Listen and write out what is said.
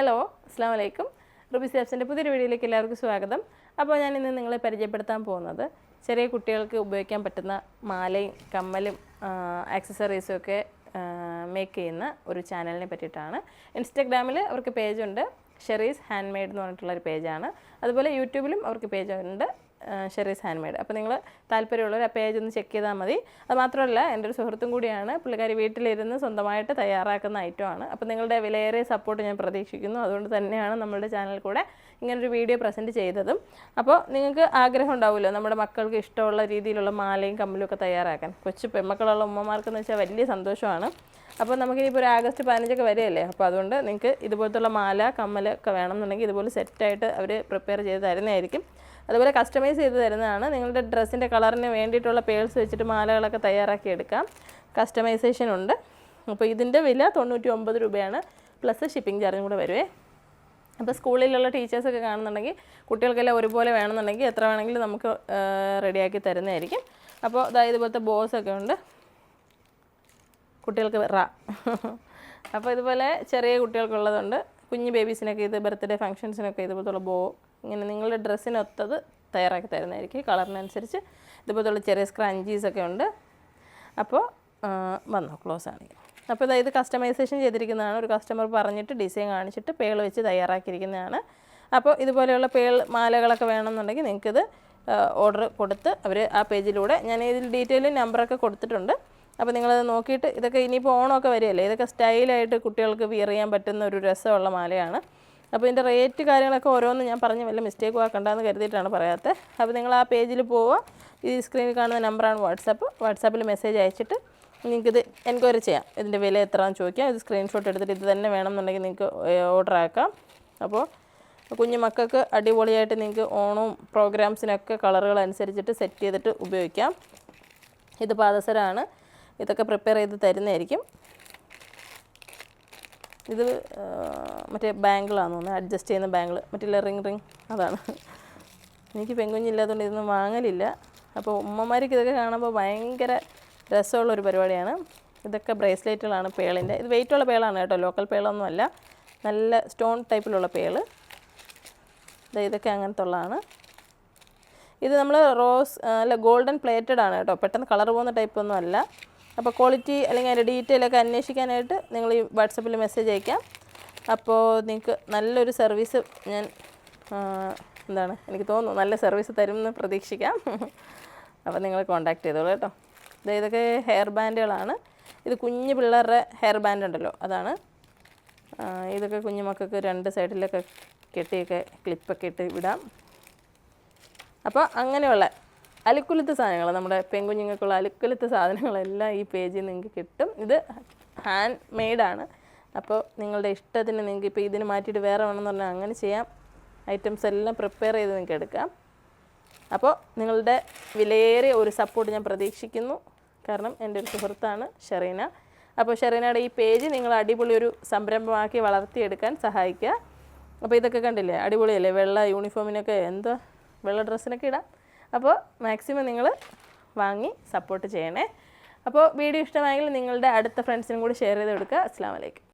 Hello അസ്സാം വലൈക്കും Ruby സാബ്സിന്റെ പുതിയൊരു വീഡിയോയിലേക്ക് എല്ലാവർക്കും സ്വാഗതം. അപ്പോൾ ഞാൻ ഇന്ന് നിങ്ങളെ പരിചയപ്പെടുത്താൻ പോകുന്നത് ചെറിയ കുട്ടികൾക്ക് ഉപയോഗിക്കാൻ പറ്റുന്ന മാലയും കമ്മലും ആക്സസറീസും ഒക്കെ മേക്ക് ചെയ്യുന്ന ഒരു ചാനലിനെ പറ്റിയിട്ടാണ്. ഇൻസ്റ്റഗ്രാമിൽ അവർക്ക് പേജുണ്ട് ഷെറീസ് ഹാൻഡ് മെയ്ഡ് എന്ന് പറഞ്ഞിട്ടുള്ളൊരു പേജാണ് അതുപോലെ യൂട്യൂബിലും അവർക്ക് പേജുണ്ട് ഷെറീസ് ഹാൻഡ് മെയ്ഡ് അപ്പോൾ നിങ്ങൾ താല്പര്യമുള്ളവർ ആ പേജ് ഒന്ന് ചെക്ക് ചെയ്താൽ മതി. അത് മാത്രമല്ല എന്റെ ഒരു സുഹൃത്തും കൂടിയാണ്. പുള്ളിക്കാരി വീട്ടിലിരുന്ന് സ്വന്തമായിട്ട് തയ്യാറാക്കുന്ന ആണ്. അപ്പോൾ നിങ്ങളുടെ വിലയേറിയ സപ്പോർട്ട് ഞാൻ പ്രതീക്ഷിക്കുന്നു. അതുകൊണ്ട് തന്നെയാണ് നമ്മുടെ ചാനൽ കൂടെ ഇങ്ങനൊരു വീഡിയോ പ്രസന്റ് ചെയ്തതും. അപ്പോൾ നിങ്ങൾക്ക് ആഗ്രഹം ഉണ്ടാവുമല്ലോ നമ്മുടെ മക്കൾക്ക് ഇഷ്ടമുള്ള രീതിയിലുള്ള മാലയും കമ്മലും ഒക്കെ തയ്യാറാക്കാൻ. കൊച്ചു പെൺമക്കളുള്ള ഉമ്മമാർക്കെന്ന് വെച്ചാൽ വലിയ സന്തോഷമാണ്. അപ്പോൾ നമുക്കിനിപ്പോൾ ഒരു ആഗസ്റ്റ് പതിനഞ്ചൊക്കെ വരെയല്ലേ? അപ്പോൾ അതുകൊണ്ട് നിങ്ങൾക്ക് ഇതുപോലത്തുള്ള മാല കമ്മലൊക്കെ വേണമെന്നുണ്ടെങ്കിൽ ഇതുപോലെ സെറ്റായിട്ട് അവർ പ്രിപ്പയർ ചെയ്ത് തരുന്നതായിരിക്കും. അതുപോലെ കസ്റ്റമൈസ് ചെയ്ത് തരുന്നതാണ്. നിങ്ങളുടെ ഡ്രസ്സിന്റെ കളറിന് വേണ്ടിയിട്ടുള്ള പേഴ്സ് വെച്ചിട്ട് മാലകളൊക്കെ തയ്യാറാക്കി എടുക്കാം. കസ്റ്റമൈസേഷൻ ഉണ്ട്. അപ്പോൾ ഇതിന്റെ വില തൊണ്ണൂറ്റി ഒമ്പത് രൂപയാണ് പ്ലസ് ഷിപ്പിംഗ് ചാർജും കൂടെ വരുവേ. അപ്പോൾ സ്കൂളിലുള്ള ടീച്ചേഴ്സൊക്കെ കാണുന്നുണ്ടെങ്കിൽ കുട്ടികൾക്കെല്ലാം ഒരുപോലെ വേണമെന്നുണ്ടെങ്കിൽ എത്ര വേണമെങ്കിലും നമുക്ക് റെഡിയാക്കി തരുന്നതായിരിക്കും. അപ്പോൾ അതായത് ഇതുപോലത്തെ ബോസൊക്കെ ഉണ്ട്. കുട്ടികൾക്ക് റ. അപ്പോൾ ഇതുപോലെ ചെറിയ കുട്ടികൾക്കുള്ളതുണ്ട്. കുഞ്ഞു ബേബീസിനൊക്കെ ഇത് ബർത്ത്ഡേ ഫംഗ്ഷൻസിനൊക്കെ ഇതുപോലത്തുള്ള ബോ ഇങ്ങനെ നിങ്ങളുടെ ഡ്രസ്സിനൊത്തത് തയ്യാറാക്കി തരുന്നതായിരിക്കും. കളറിനനുസരിച്ച് ഇതുപോലത്തുള്ള ചെറിയ സ്ക്രഞ്ചീസ് ഒക്കെ ഉണ്ട്. അപ്പോൾ വന്നോ ക്ലോസ് ആണെങ്കിൽ അപ്പോൾ ഇതായത് കസ്റ്റമൈസേഷൻ ചെയ്തിരിക്കുന്നതാണ്. ഒരു കസ്റ്റമർ പറഞ്ഞിട്ട് ഡിസൈൻ കാണിച്ചിട്ട് പേൾ വെച്ച് തയ്യാറാക്കിയിരിക്കുന്നതാണ്. അപ്പോൾ ഇതുപോലെയുള്ള പേൾ മാലകളൊക്കെ വേണമെന്നുണ്ടെങ്കിൽ നിങ്ങൾക്കിത് ഓർഡർ കൊടുത്ത് അവർ ആ പേജിലൂടെ ഞാൻ ഇതിൽ ഡീറ്റെയിൽ നമ്പറൊക്കെ കൊടുത്തിട്ടുണ്ട്. അപ്പോൾ നിങ്ങളത് നോക്കിയിട്ട് ഇതൊക്കെ ഇനിയിപ്പോൾ ഓണമൊക്കെ വരികയല്ലേ? ഇതൊക്കെ സ്റ്റൈലായിട്ട് കുട്ടികൾക്ക് വിയർ ചെയ്യാൻ പറ്റുന്ന ഒരു രസമുള്ള മാലയാണ്. അപ്പോൾ ഇതിന്റെ റേറ്റ് കാര്യങ്ങളൊക്കെ ഓരോന്നും ഞാൻ പറഞ്ഞ് വല്ല മിസ്റ്റേക്കും ആക്കണ്ടെന്ന് കരുതിയിട്ടാണ് പറയാത്തത്. അപ്പോൾ നിങ്ങൾ ആ പേജിൽ പോവുക. ഈ സ്ക്രീനിൽ കാണുന്ന നമ്പറാണ് വാട്സാപ്പ് വാട്സാപ്പിൽ മെസ്സേജ് അയച്ചിട്ട് നിങ്ങൾക്കിത് എൻക്വയറി ചെയ്യാം. ഇതിന്റെ വില എത്രയാണെന്ന് ചോദിക്കാം. ഇത് സ്ക്രീൻഷോട്ട് എടുത്തിട്ട് ഇത് തന്നെ വേണമെന്നുണ്ടെങ്കിൽ നിങ്ങൾക്ക് ഓർഡർ ആക്കാം. അപ്പോൾ കുഞ്ഞു മക്കൾക്ക് അടിപൊളിയായിട്ട് നിങ്ങൾക്ക് ഓണവും പ്രോഗ്രാംസിനൊക്കെ കളറുകൾ അനുസരിച്ചിട്ട് സെറ്റ് ചെയ്തിട്ട് ഉപയോഗിക്കാം. ഇത് പാദസരമാണ് ഇതൊക്കെ പ്രിപ്പയർ ചെയ്ത് തരുന്നതായിരിക്കും. ഇത് മറ്റേ ബാങ്കിളാന്ന് തോന്നുന്നത് അഡ്ജസ്റ്റ് ചെയ്യുന്ന ബാങ്കിൾ മറ്റേ റിങ് റിങ്. അതാണ്. എനിക്ക് പെങ്കുഞ്ഞില്ലാത്തതുകൊണ്ട് ഇതൊന്നും വാങ്ങലില്ല. അപ്പോൾ ഉമ്മമാർക്ക് ഇതൊക്കെ കാണുമ്പോൾ ഭയങ്കര രസമുള്ള ഒരു പരിപാടിയാണ്. ഇതൊക്കെ ബ്രേസ്ലെറ്റുകളാണ് പേളിന്റെ. ഇത് വെയിറ്റുള്ള പേളാണ് കേട്ടോ. ലോക്കൽ പേളൊന്നുമല്ല. നല്ല സ്റ്റോൺ ടൈപ്പിലുള്ള പേൾ. ഇതൊക്കെ അങ്ങനത്തെ ഉള്ളതാണ് ഇത് നമ്മൾ റോസ് അല്ല ഗോൾഡൻ പ്ലേറ്റഡ് ആണ് കേട്ടോ. പെട്ടെന്ന് കളർ പോകുന്ന ടൈപ്പൊന്നും അല്ല അപ്പോൾ ക്വാളിറ്റി അല്ലെങ്കിൽ അതിന്റെ ഡീറ്റെയിൽ ഒക്കെ അന്വേഷിക്കാനായിട്ട് നിങ്ങൾ ഈ വാട്സപ്പിൽ മെസ്സേജ് അയക്കാം. അപ്പോൾ നിങ്ങൾക്ക് നല്ലൊരു സർവീസ് ഞാൻ എന്താണ് എനിക്ക് തോന്നുന്നു നല്ല സർവീസ് തരും എന്ന് പ്രതീക്ഷിക്കാം. അപ്പോൾ നിങ്ങൾ കോൺടാക്ട് ചെയ്തോളൂ കേട്ടോ. ഇതൊക്കെ ഹെയർ ബാൻഡുകളാണ്. ഇത് കുഞ്ഞു പിള്ളേരുടെ ഹെയർ ബാൻഡ് ഉണ്ടല്ലോ അതാണ്. ഇതൊക്കെ കുഞ്ഞു മക്കൾക്ക് രണ്ട് സൈഡിലൊക്കെ കെട്ടിയൊക്കെ ക്ലിപ്പൊക്കെ ഇട്ട് വിടാം. അപ്പോൾ അങ്ങനെയുള്ള അലുക്കുലത്ത് സാധനങ്ങൾ നമ്മുടെ പെൺകുഞ്ഞുങ്ങൾക്കുള്ള അലുക്കുലത്ത് സാധനങ്ങളെല്ലാം ഈ പേജിൽ നിങ്ങൾക്ക് കിട്ടും. ഇത് ഹാൻഡ് മെയ്ഡാണ് അപ്പോൾ നിങ്ങളുടെ ഇഷ്ടത്തിന് നിങ്ങൾക്ക് ഇപ്പോൾ ഇതിന് മാറ്റിയിട്ട് വേറെ വേണമെന്ന് പറഞ്ഞാൽ അങ്ങനെ ചെയ്യാം. ഐറ്റംസ് എല്ലാം പ്രിപ്പയർ ചെയ്ത് നിങ്ങൾക്ക് എടുക്കാം. അപ്പോൾ നിങ്ങളുടെ വിലയേറിയ ഒരു സപ്പോർട്ട് ഞാൻ പ്രതീക്ഷിക്കുന്നു. കാരണം എന്റെ ഒരു സുഹൃത്താണ് ഷെറീന. അപ്പോൾ ഷെറീനയുടെ ഈ പേജ് നിങ്ങൾ അടിപൊളി ഒരു സംരംഭമാക്കി വളർത്തിയെടുക്കാൻ സഹായിക്കുക. അപ്പോൾ ഇതൊക്കെ കണ്ടില്ലേ? അടിപൊളിയല്ലേ? വെള്ള യൂണിഫോമിനൊക്കെ എന്തോ? വെള്ള ഡ്രസ്സിനൊക്കെ ഇടാം. അപ്പോൾ മാക്സിമം നിങ്ങൾ വാങ്ങി സപ്പോർട്ട് ചെയ്യണേ. അപ്പോൾ വീഡിയോ ഇഷ്ടമായെങ്കിൽ നിങ്ങളുടെ അടുത്ത ഫ്രണ്ട്സിനും കൂടി ഷെയർ ചെയ്ത് കൊടുക്കുക. അസ്സാം വലൈക്കും